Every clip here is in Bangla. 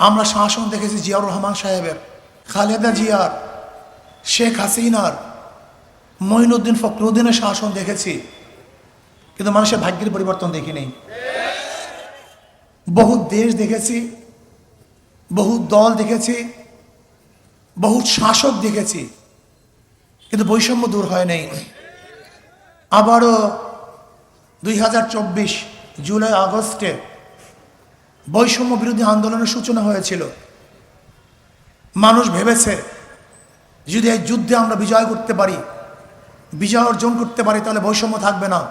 আমরা শাসন দেখেছি জিয়াউর রহমান সাহেবের, খালেদা জিয়ার, শেখ হাসিনার, মঈনুদ্দিন ফখরুদ্দিনের শাসন দেখেছি। কিন্তু মানুষের ভাগ্যের পরিবর্তন দেখিনি। বহু দেশ দেখেছি, বহু দল দেখেছি, বহু শাসক দেখেছি, কিন্তু বৈষম্য দূর হয় নাই। আবারও দুই হাজার চব্বিশ জুলাই আগস্টে বৈষম্য বিরোধী আন্দোলনের সূচনা হয়েছিল। মানুষ ভেবেছে, যদি এই যুদ্ধে আমরা বিজয় করতে পারি, বিজয় অর্জন করতে পারি, তাহলে বৈষম্য থাকবে না।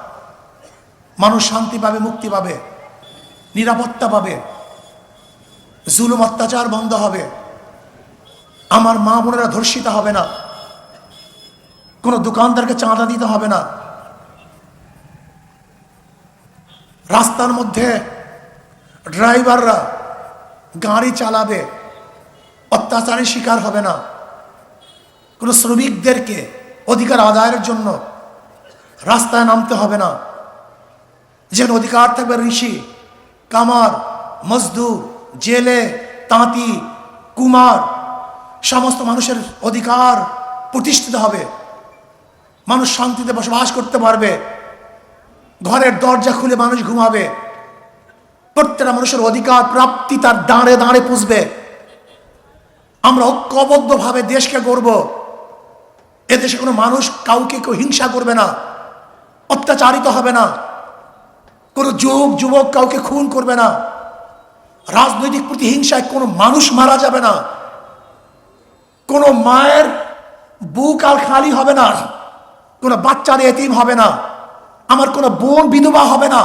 মানুষ শান্তি পাবে, মুক্তি পাবে, নিরাপত্তা পাবে, জুলুম অত্যাচার বন্ধ হবে। আমার মা বোনেরা ধর্ষিত হবে না। কোনো দোকানদারকে চাঁদা দিতে হবে না। রাস্তার মধ্যে ড্রাইভাররা গাড়ি চালাবে, অত্যাচারের শিকার হবে না। কোনো শ্রমিকদেরকে অধিকার আদায়ের জন্য রাস্তায় নামতে হবে না। যেন অধিকার থাকবে ঋষি, কামার, মজদুর, জেলে, তাঁতি, কুমার, সমস্ত মানুষের অধিকার প্রতিষ্ঠিত হবে। মানুষ শান্তিতে বসবাস করতে পারবে। ঘরের দরজা খুলে মানুষ ঘুমাবে। প্রত্যেকটা মানুষের অধিকার প্রাপ্তি তার দাঁড়ে দাঁড়ে পুষবে। আমরা ঐক্যবদ্ধভাবে দেশকে গড়ব। এদেশে কোনো মানুষ কাউকে কেউ হিংসা করবে না, অত্যাচারিত হবে না, কোনো যুবক যুবক কাউকে খুন করবে না, রাজনৈতিক প্রতিহিংসায় কোনো মানুষ মারা যাবে না, কোনো মায়ের বুক আর খালি হবে না, কোনো বাচ্চার এতিম হবে না, আমার কোনো বোন বিধবা হবে না।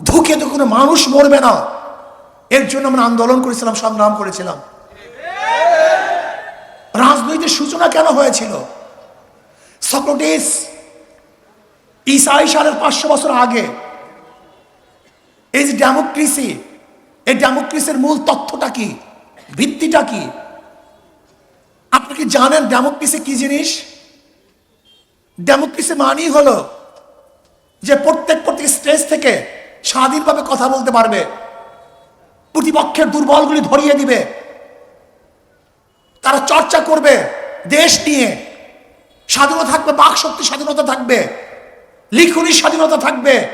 ধুকে তো কোনো মানুষ মরবে না। এর জন্য আমরা আন্দোলন করেছিলাম, সংগ্রাম করেছিলাম। রাজনৈতিক সূচনা কেন হয়েছিল? সক্রেটিস ইসাই সালের পাঁচশো বছর আগে এই যে ডেমোক্রেসি, এই ডেমোক্রেসির মূল তথ্যটা কি? ভিত্তিটা কি? আপনি কি জানেন ডেমোক্রেসি কি জিনিস? ডেমোক্রেসি মানেই হলো যে প্রত্যেক প্রত্যেক স্টেজ থেকে স্বাধীনভাবে কথা বলতে পারবে। প্রতিপক্ষের দুর্বলগুলি ধরিয়ে দিবে। তারা চর্চা করবে দেশ নিয়ে। স্বাধীনতা থাকবে, বাক শক্তি স্বাধীনতা থাকবে। লিখনির স্বাধীনতা থাকবে।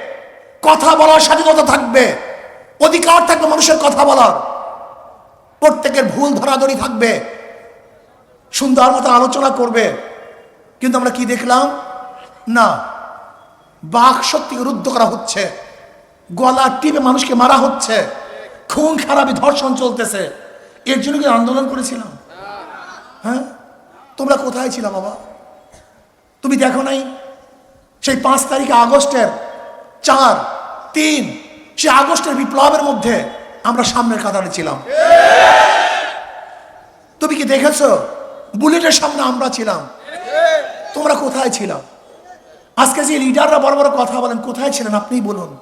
কথা বলার স্বাধীনতা থাকবে। অধিকার থাকবে মানুষের কথা বলার। প্রত্যেকের ভুল ধরাধরি থাকবে। সুন্দর মতো আলোচনা করবে। কিন্তু আমরা কি দেখলাম? না, বাক শক্তিকে রুদ্ধ করা হচ্ছে। গলা টিপে মানুষকে মারা হচ্ছে। খুন, খারাপি, ধর্ষণ চলতেছে। এর জন্য কি আন্দোলন করেছিলাম? হ্যাঁ? তোমরা কোথায় ছিল বাবা? তুমি দেখো নাই? সেই পাঁচ তারিখে আগস্টের চার, তিন সে আগস্টের বিপ্লবের মধ্যে আমরা সামনের কাতারে ছিলাম। তুমি কি দেখেছ? বুলেটের সামনে আমরা ছিলাম। তোমরা কোথায় ছিলাম আজকে যে লিডাররা বড় বড় কথা বলেন, কোথায় ছিলেন আপনিই বলুন।